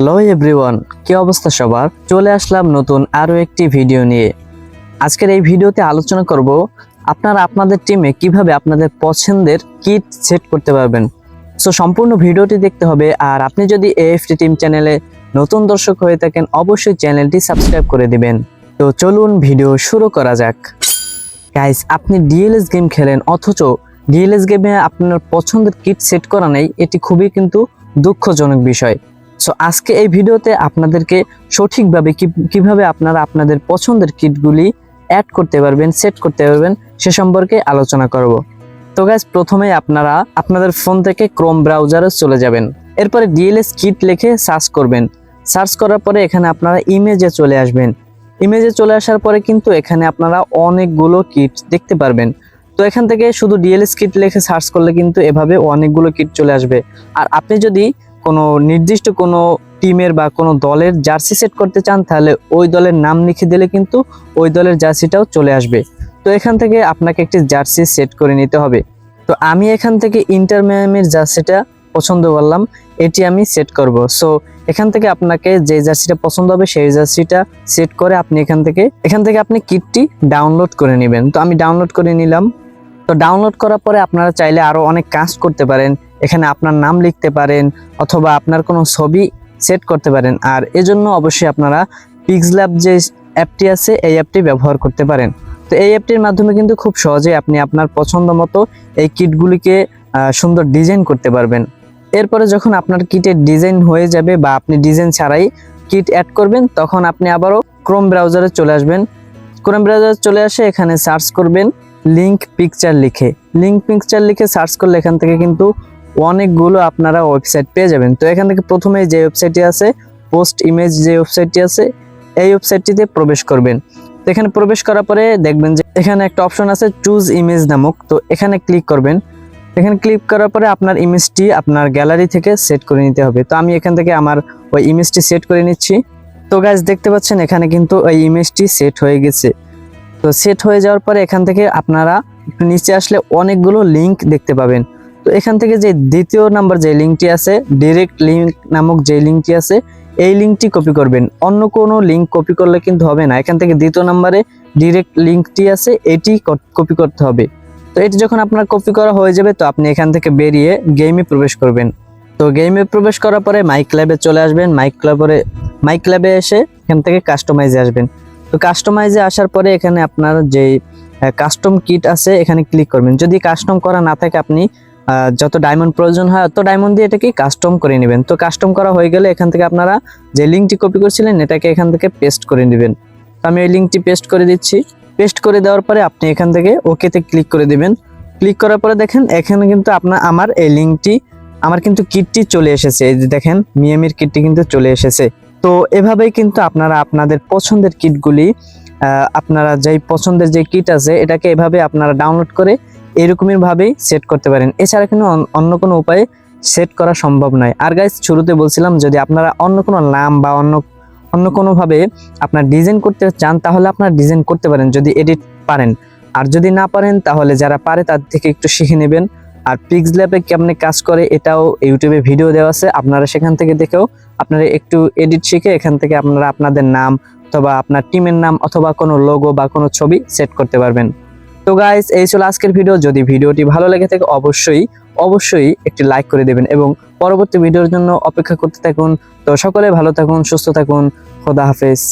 Hello everyone কি অবস্থা সবার? চলে আসলাম নতুন আরও একটি ভিডিও নিয়ে। আজকের এই ভিডিওতে আলোচনা করব, আপনারা আপনাদের টিমে কীভাবে আপনাদের পছন্দের কিট সেট করতে পারবেন। সো সম্পূর্ণ ভিডিওটি দেখতে হবে, আর আপনি যদি এএফটি টিম চ্যানেলে নতুন দর্শক হয়ে থাকেন, অবশ্যই চ্যানেলটি সাবস্ক্রাইব করে দিবেন। তো চলুন ভিডিও শুরু করা যাক। গাইস আপনি ডিএলএস গেম খেলেন, অথচ ডিএলএস গেমে আপনার পছন্দের কিট সেট করা নেই, এটি খুবই কিন্তু দুঃখজনক বিষয়। সো আজকে এই ভিডিওতে আপনাদেরকে সঠিকভাবে কি- কীভাবে আপনারা আপনাদের পছন্দের কিটগুলি অ্যাড করতে পারবেন সেট করতে পারবেন, সে সম্পর্কে আলোচনা করব। তো গাইজ প্রথমে আপনারা আপনাদের ফোন থেকে ক্রোম ব্রাউজারে চলে যাবেন। এরপরে ডিএলএস কিট লিখে সার্চ করবেন। সার্চ করার পরে এখানে আপনারা ইমেজে চলে আসবেন। ইমেজে চলে আসার পরে কিন্তু এখানে আপনারা অনেকগুলো কিট দেখতে পারবেন। তো এখান থেকে শুধু ডিএলএস কিট লিখে সার্চ করলে কিন্তু এভাবে অনেকগুলো কিট চলে আসবে। আর আপনি যদি কোনো নির্দিষ্ট কোনো টিমের বা কোনো দলের জার্সি সেট করতে চান, তাহলে ওই দলের নাম লিখে দিলে কিন্তু ওই দলের জার্সিটাও চলে আসবে। তো এখান থেকে আপনাকে একটি জার্সি সেট করে নিতে হবে। তো আমি এখান থেকে ইন্টার মিয়ামির জার্সিটা পছন্দ করলাম, এটি আমি সেট করব। সো এখান থেকে আপনাকে যে জার্সিটা পছন্দ হবে, সেই জার্সিটা সেট করে আপনি এখান থেকে এখান থেকে আপনি কিটটি ডাউনলোড করে নেবেন। তো আমি ডাউনলোড করে নিলাম। তো ডাউনলোড করার পরে আপনারা চাইলে আরও অনেক কাজ করতে পারেন, এখানে আপনার নাম লিখতে পারেন, অথবা আপনার কোনো ছবি সেট করতে পারেন। আর এজন্য অবশ্যই আপনারা পিক্সল্যাব যে অ্যাপটি আছে, এই অ্যাপটি ব্যবহার করতে পারেন। তো এই অ্যাপটির মাধ্যমে কিন্তু খুব সহজে আপনি আপনার পছন্দ মতো এই কিটগুলিকে সুন্দর ডিজাইন করতে পারবেন। এরপরে যখন আপনার কিটের ডিজাইন হয়ে যাবে বা আপনি ডিজাইন ছাড়াই কিট অ্যাড করবেন, তখন আপনি আবারও ক্রোম ব্রাউজারে চলে আসবেন। ক্রোম ব্রাউজারে চলে আসে এখানে সার্চ করবেন। লিংক পিকচার লিখে লিঙ্ক পিকচার লিখে সার্চ করলে এখান থেকে কিন্তু অনেকগুলো আপনারা ওয়েবসাইট পেয়ে যাবেন। তো এখান থেকে প্রথমে যে ওয়েবসাইটটি আছে পোস্ট ইমেজ যে ওয়েবসাইটটি আছে, এই ওয়েবসাইটটিতে প্রবেশ করবেন। তো এখানে প্রবেশ করার পরে দেখবেন যে এখানে একটা অপশন আছে চুজ ইমেজ নামক, তো এখানে ক্লিক করবেন। এখানে ক্লিক করার পরে আপনার ইমেজটি আপনার গ্যালারি থেকে সেট করে নিতে হবে। তো আমি এখান থেকে আমার ওই ইমেজটি সেট করে নিচ্ছি। তো গাইজ দেখতে পাচ্ছেন এখানে কিন্তু ওই ইমেজটি সেট হয়ে গেছে। তো সেট হয়ে যাওয়ার পরে এখান থেকে আপনারা একটু নিচে আসলে অনেকগুলো লিংক দেখতে পাবেন। তো এখান থেকে যে দ্বিতীয় নাম্বার যে লিঙ্কটি আছে ডিরেক্ট লিঙ্ক নামক যে লিঙ্কটি আছে, এই লিঙ্কটি কপি করবেন। অন্য কোনো লিঙ্ক কপি করলে কিন্তু হবে না। এখান থেকে দ্বিতীয় নাম্বারে ডিরেক্ট লিঙ্কটি আছে, এটি কপি করতে হবে। তো এটি যখন আপনার কপি করা হয়ে যাবে, তো আপনি এখান থেকে বেরিয়ে গেমে প্রবেশ করবেন। তো গেমে প্রবেশ করার পরে মাইক ল্যাবে চলে আসবেন। মাইক ল্যাবে মাইক ল্যাবে এসে এখান থেকে কাস্টমাইজে আসবেন। তো কাস্টমাইজে আসার পরে এখানে আপনার যে কাস্টম কিট আছে, এখানে ক্লিক করবেন। যদি কাস্টম করা না থাকে আপনি যত ডায়মন্ড প্রয়োজন হয়, অত ডায়মন্ড দিয়ে এটাকে কাস্টম করে নেবেন। তো কাস্টম করা হয়ে গেলে এখান থেকে আপনারা যে লিঙ্কটি কপি করছিলেন, এটাকে এখান থেকে পেস্ট করে নেবেন। তো আমি এই লিঙ্কটি পেস্ট করে দিচ্ছি। পেস্ট করে দেওয়ার পরে আপনি এখান থেকে ওকেতে ক্লিক করে দিবেন। ক্লিক করার পরে দেখেন, এখানে কিন্তু আপনার, আমার এই লিঙ্কটি আমার কিন্তু কিটটি চলে এসেছে। এই যে দেখেন মিয়ামির কিটটি কিন্তু চলে এসেছে। তো এভাবেই কিন্তু আপনারা আপনাদের পছন্দের কিটগুলি আপনারা যেই পছন্দের যে কিট আছে, এটাকে এভাবে আপনারা ডাউনলোড করে এরকমের ভাবেই সেট করতে পারেন। এছাড়া কিন্তু অন্য কোনো উপায়ে সেট করা সম্ভব নয়। আর গাইজ শুরুতে বলছিলাম, যদি আপনারা অন্য কোনো নাম বা অন্য অন্য কোনোভাবে আপনার ডিজাইন করতে চান, তাহলে আপনার ডিজাইন করতে পারেন, যদি এডিট পারেন। আর যদি না পারেন, তাহলে যারা পারে তাদের থেকে একটু শিখে নেবেন। আর পিক্স ল্যাবে কেমনে কাজ করে এটাও ইউটিউবে ভিডিও দেওয়া আছে। আপনারা সেখান থেকে দেখেও আপনারা একটু এডিট শিখে এখান থেকে আপনারা আপনাদের নাম অথবা আপনার টিমের নাম অথবা কোনো লোগো বা কোনো ছবি সেট করতে পারবেন। তো গাইস এই ছিল আজকের ভিডিও যদি ভিডিওটি ভালো লেগে থাকে, অবশ্যই অবশ্যই একটি লাইক করে দেবেন এবং পরবর্তী ভিডিওর জন্য অপেক্ষা করতে থাকুন। তো সকলে ভালো থাকুন, সুস্থ থাকুন। খোদা হাফেজ।